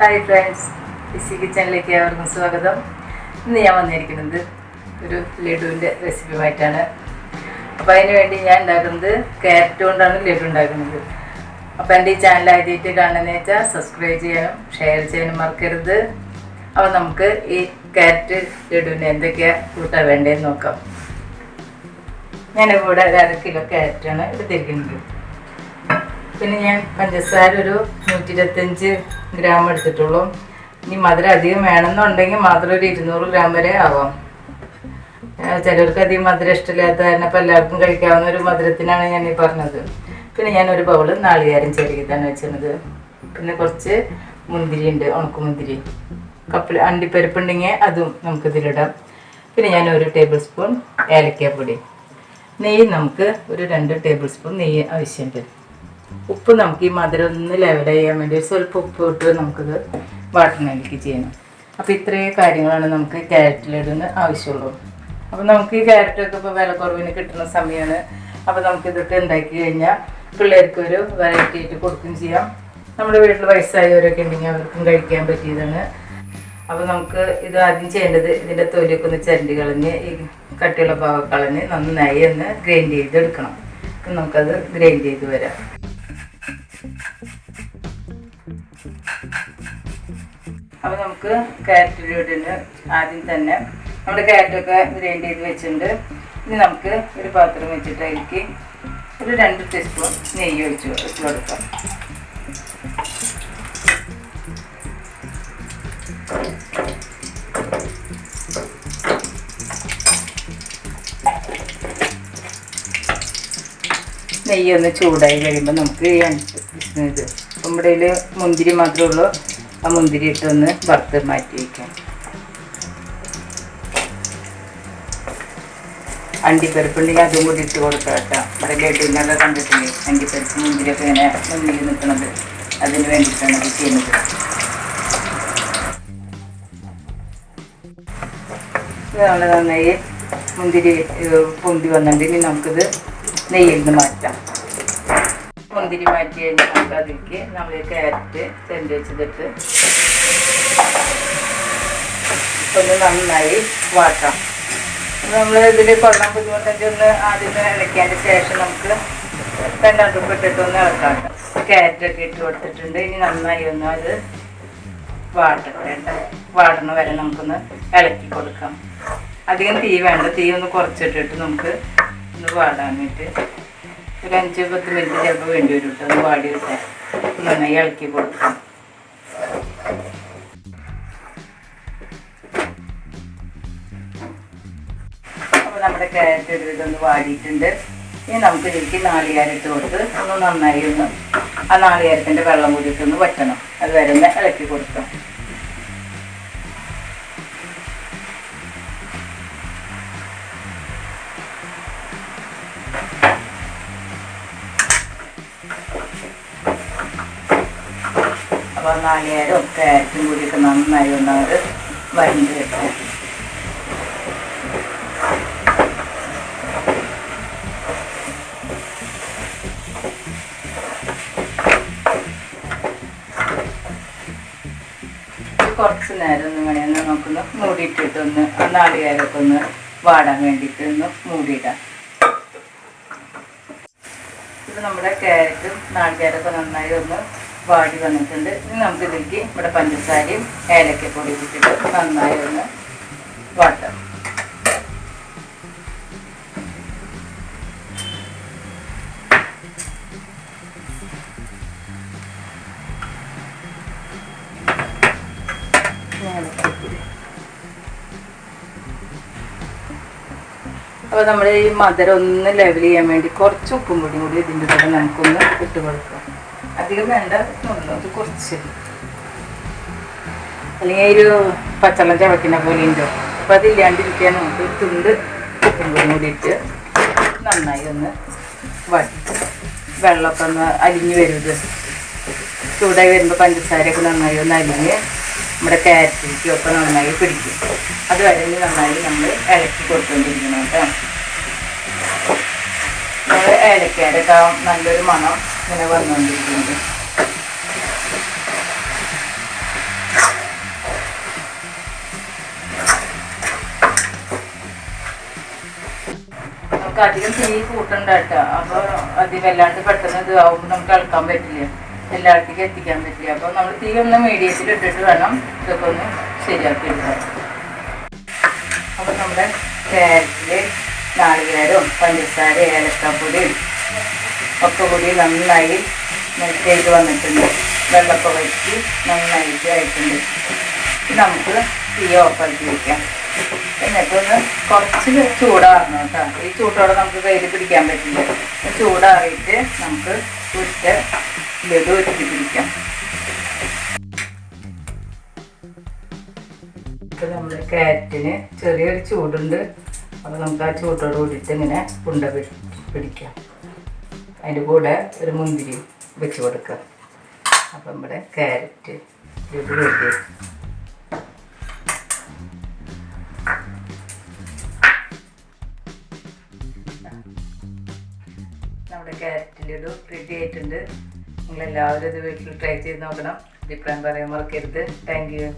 Hi friends EC കിച്ചണിലേക്ക് ഏവർക്കും സ്വാഗതം. ഇന്ന് ഞാൻ വന്നിരിക്കുന്നത് ഒരു ലഡുവിന്റെ റെസിപ്പിയുമായിട്ടാണ്. അപ്പോൾ അതിന് വേണ്ടി ഞാൻ ഉണ്ടാക്കുന്നത് ക്യാരറ്റ് കൊണ്ടാണ് ലഡു ഉണ്ടാക്കുന്നത്. അപ്പോൾ എന്റെ ഈ ചാനൽ ആദ്യമായിട്ട് കാണുന്നതെന്ന് വെച്ചാൽ സബ്സ്ക്രൈബ് ചെയ്യാനും ഷെയർ ചെയ്യാനും മറക്കരുത്. അപ്പോൾ നമുക്ക് ഈ ക്യാരറ്റ് ലഡുവിന് എന്തൊക്കെയാണ് കൂട്ടാൻ വേണ്ടതെന്ന് നോക്കാം. ഞാനിവിടെ ഒരു അര കിലോ ക്യാരറ്റാണ് എടുത്തിരിക്കുന്നത്. പിന്നെ ഞാൻ പഞ്ചസാര ഒരു നൂറ്റി ഇരുപത്തഞ്ച് ഗ്രാം എടുത്തിട്ടുള്ളൂ. ഇനി മധുരം അധികം വേണമെന്നുണ്ടെങ്കിൽ മാത്രം ഒരു ഇരുന്നൂറ് ഗ്രാം വരെ ആവാം. ചിലർക്ക് അധികം മധുരം ഇഷ്ടമില്ലാത്ത തന്നെ ഇപ്പം എല്ലാവർക്കും കഴിക്കാവുന്ന ഒരു മധുരത്തിനാണ് ഞാൻ ഈ പറഞ്ഞത്. പിന്നെ ഞാൻ ഒരു ബൗൾ നാളികേരം ചെറുകിട്ടാണ് വെച്ചിരുന്നത്. പിന്നെ കുറച്ച് മുന്തിരി ഉണ്ട് ഉണക്കുമുന്തിരി കപ്പിൽ അണ്ടിപ്പരിപ്പുണ്ടെങ്കിൽ അതും നമുക്ക് ഇതിലിടാം പിന്നെ ഞാൻ ഒരു ടേബിൾ സ്പൂൺ ഏലക്കാപ്പൊടി നെയ്യ് നമുക്ക് ഒരു രണ്ട് ടേബിൾ സ്പൂൺ നെയ്യ് ആവശ്യമുണ്ട്. ഉപ്പ് നമുക്ക് ഈ മധുരം ഒന്ന് ലെവൽ ചെയ്യാൻ വേണ്ടി സ്വല്പം ഉപ്പ് ഇട്ട് നമുക്കിത് വാട്ടണയിലേക്ക് ചെയ്യണം. അപ്പോൾ ഇത്രയും കാര്യങ്ങളാണ് നമുക്ക് ക്യാരറ്റിലിടുന്ന ആവശ്യമുള്ളൂ അപ്പോൾ നമുക്ക് ഈ ക്യാരറ്റൊക്കെ ഇപ്പോൾ വില കുറവിന് കിട്ടുന്ന സമയമാണ് അപ്പോൾ നമുക്കിതൊക്കെ ഉണ്ടാക്കി കഴിഞ്ഞാൽ പിള്ളേർക്ക് ഒരു വെറൈറ്റി ആയിട്ട് കൊടുക്കുകയും ചെയ്യാം. നമ്മുടെ വീട്ടിൽ വയസ്സായവരൊക്കെ ഉണ്ടെങ്കിൽ അവർക്കും കഴിക്കാൻ പറ്റിയതാണ്. അപ്പോൾ നമുക്ക് ഇത് ആദ്യം ചെയ്യേണ്ടത് ഇതിന്റെ തൊലിയൊക്കെ ഒന്ന് ചരണ്ടി കളഞ്ഞ് ഈ കട്ടിയുള്ള ഭാഗം കളഞ്ഞ് നന്നായി ഒന്ന് ഗ്രൈൻഡ് ചെയ്തെടുക്കണം. നമുക്കത് ഗ്രൈൻഡ് ചെയ്ത് വരാം. അപ്പോൾ നമുക്ക് ക്യാരറ്റ് ഇടുന്ന ആദ്യം തന്നെ നമ്മുടെ ക്യാരറ്റൊക്കെ ഗ്രൈൻഡ് ചെയ്ത് വെച്ചിട്ടുണ്ട്. ഇനി നമുക്ക് ഒരു പാത്രം വെച്ചിട്ട് ഒരു രണ്ട് ടീസ്പൂൺ നെയ്യ് ഒഴിച്ച് ഒഴിച്ചു കൊടുക്കാം. നെയ്യൊന്ന് ചൂടായി കഴിയുമ്പോൾ നമുക്ക് ഈ നമ്മുടെ മുന്തിരി മാത്രമേ ഉള്ളൂ. ആ മുന്തിരി ഇട്ടൊന്ന് വറുത്ത് മാറ്റി വയ്ക്കാം അണ്ടിപ്പരിപ്പുണ്ടെങ്കിൽ അതും കൂടി ഇട്ട് കൊടുക്കാം കേട്ടോ. നമ്മുടെ ലഡുവിനൊക്കെ കണ്ടിട്ടില്ലേ? അണ്ടിപ്പരിപ്പ് മുന്തിരിയൊക്കെ ഇങ്ങനെ മുന്നിൽ നിൽക്കുന്നത് അതിന് വേണ്ടിയിട്ടാണ് അത് ചെയ്യുന്നത്. നമ്മൾ നന്നായി മുന്തിരി പൊന്തി വന്നിട്ടുണ്ടെങ്കിൽ നമുക്കിത് നെയ്യിൽ നിന്ന് മാറ്റാം. മുന്തിരി മാറ്റി കഴിഞ്ഞാൽ അതിലേക്ക് നമ്മൾ ക്യാരറ്റ് ചെണ്ട് വെച്ചിട്ട് ഒന്ന് നന്നായി വാട്ടാം. നമ്മൾ ഇതിൽ കൊള്ളാൻ ബുദ്ധിമുട്ടൊക്കെ ഒന്ന് ആദ്യം ഇളക്കിയതിന്റെ ശേഷം നമുക്ക് തന്നെ അടുപ്പിട്ടിട്ട് ഒന്ന് ഇളക്കാം. ക്യാരറ്റൊക്കെ ഇട്ട് കൊടുത്തിട്ടുണ്ട്. ഇനി നന്നായി ഒന്ന് അത് വാട്ടട്ടെ. വാടണ വരെ നമുക്കൊന്ന് ഇളക്കി കൊടുക്കാം. അധികം തീ വേണ്ട. തീ ഒന്ന് കുറച്ചിട്ടിട്ട് നമുക്ക് ഒന്ന് വാടാൻ വേണ്ടി ഒരു അഞ്ച് പത്ത് മിനിറ്റ് ചിലപ്പോൾ വേണ്ടി വരും കേട്ടോ ഒന്ന് വാടി കിട്ടാൻ നന്നായി ഇളക്കി കൊടുക്കാം അപ്പോൾ നമ്മുടെ ക്യാരറ്റ് ഒരു വാടിയിട്ടുണ്ട്. ഇനി നമുക്ക് ഇതിലേക്ക് നാളികേരം ഇട്ട് കൊടുത്ത് ഒന്ന് നന്നായി ഒന്ന് ആ നാളികേരത്തിന്റെ വെള്ളം കൂടിയിട്ടൊന്ന് വറ്റണം. അത് വരെ ഇളക്കി കൊടുക്കാം. അപ്പോൾ നാളികേരവും ക്യാരറ്റും കൂടിയൊക്കെ നന്നായി ഒന്ന് അവർ വരണ്ട് കിട്ടാം. കുറച്ച് നേരം ഒന്ന് ഇങ്ങനെ ഒന്ന് നമുക്കൊന്ന് മൂടിയിട്ടിട്ട് ഒന്ന് ആ ഒന്ന് വാടാൻ വേണ്ടിയിട്ട് ഒന്ന് മൂടിയിടാം. ഇത് നമ്മുടെ ക്യാരറ്റും നാളികേരമൊക്കെ നന്നായി ഒന്ന് വാടി വന്നിട്ടുണ്ട്. ഇനി നമുക്ക് ഇതിലേക്ക് ഇവിടെ പഞ്ചസാരയും ഏലക്കപ്പൊടി ഇട്ടിട്ട് നന്നായി ഒന്ന് വാട്ടാം. അപ്പൊ നമ്മൾ ഈ മധുരം ഒന്ന് ലെവൽ ചെയ്യാൻ വേണ്ടി കുറച്ച് ഉപ്പും പൊടിയും കൂടി ഇതിന്റെ കൂടെ നമുക്കൊന്ന് ഇട്ട് കൊടുക്കാം. അധികം വേണ്ട ഉള്ളൂ അത് കുറച്ച്. അല്ലെങ്കിൽ ഒരു പച്ചളം ചവയ്ക്കുന്ന പോലെ ഉണ്ടോ? അപ്പം അതില്ലാണ്ടിരിക്കാൻ നമുക്ക് തുണ്ട് ഉപ്പും കൂടി നന്നായി ഒന്ന് വട്ടി വെള്ളമൊക്കെ ഒന്ന് അലിഞ്ഞ് വരുത് ചൂടായി വരുമ്പോൾ പഞ്ചസാരയൊക്കെ നന്നായി ഒന്ന് അലിഞ്ഞ് നമ്മുടെ ക്യാരറ്റിലേക്കും ഒക്കെ നന്നായി പിടിക്കും. അത് വരെ ഇനി നന്നായി നമ്മൾ ഇളക്കി കൊടുത്തുകൊണ്ടിരിക്കണം കേട്ടോ. നമ്മൾ നല്ലൊരു മണം ഇങ്ങനെ വന്നുകൊണ്ടിരിക്കുന്നത്. അധികം തീ കൂട്ടണ്ട കേട്ടോ. അപ്പോൾ അത് വല്ലാണ്ട് പെട്ടെന്ന് ഇത് ആവുമ്പോൾ നമുക്ക് അളക്കാൻ പറ്റില്ല. എല്ലാവർക്കും എത്തിക്കാൻ പറ്റില്ല. അപ്പോൾ നമ്മൾ തീ ഒന്ന് മീഡിയത്തിൽ ഇട്ടിട്ട് വേണം ഇതൊക്കെ ഒന്ന് ശരിയാക്കി എടുക്കാൻ. അപ്പോൾ നമ്മുടെ കേരളത്തിൽ നാളികേരവും പഞ്ചസാര ഏലക്കാപ്പൊടിയും ഒക്കെ കൂടി നന്നായി മെൽറ്റ് വന്നിട്ടുണ്ട്. വെള്ളമൊക്കെ വറ്റി നന്നായിട്ട് ആയിട്ടുണ്ട്. നമുക്ക് തീ ഓഫാക്കി വയ്ക്കാം എന്നിട്ടൊന്ന് കുറച്ച് ചൂടാറണം കേട്ടോ. ഈ ചൂട്ടോടെ നമുക്ക് കയ്യിൽ പിടിക്കാൻ പറ്റില്ല. ചൂടാറിയിട്ട് നമുക്ക് ഉറ്റ ലഡു ഒരുക്കി പിടിക്കാം. ഇപ്പം നമ്മുടെ കാറ്റിന് ചെറിയൊരു ചൂടുണ്ട്. അപ്പോൾ നമുക്ക് ആ ചൂട്ടോട് കൂടിയിട്ട് ഇങ്ങനെ ഉണ്ട പിടിക്കാം. അതിന്റെ കൂടെ ഒരു മുന്തിരി വെച്ച് കൊടുക്കുക. അപ്പം ഇവിടെ ക്യാരറ്റ് ഇത് നമ്മുടെ ക്യാരറ്റിന്റെ ഒരു റെഡി ആയിട്ടുണ്ട്. നിങ്ങളെല്ലാവരും ഇത് വീട്ടിൽ ട്രൈ ചെയ്ത് നോക്കണം. അഭിപ്രായം പറയാൻ മറക്കരുത്. Thank you.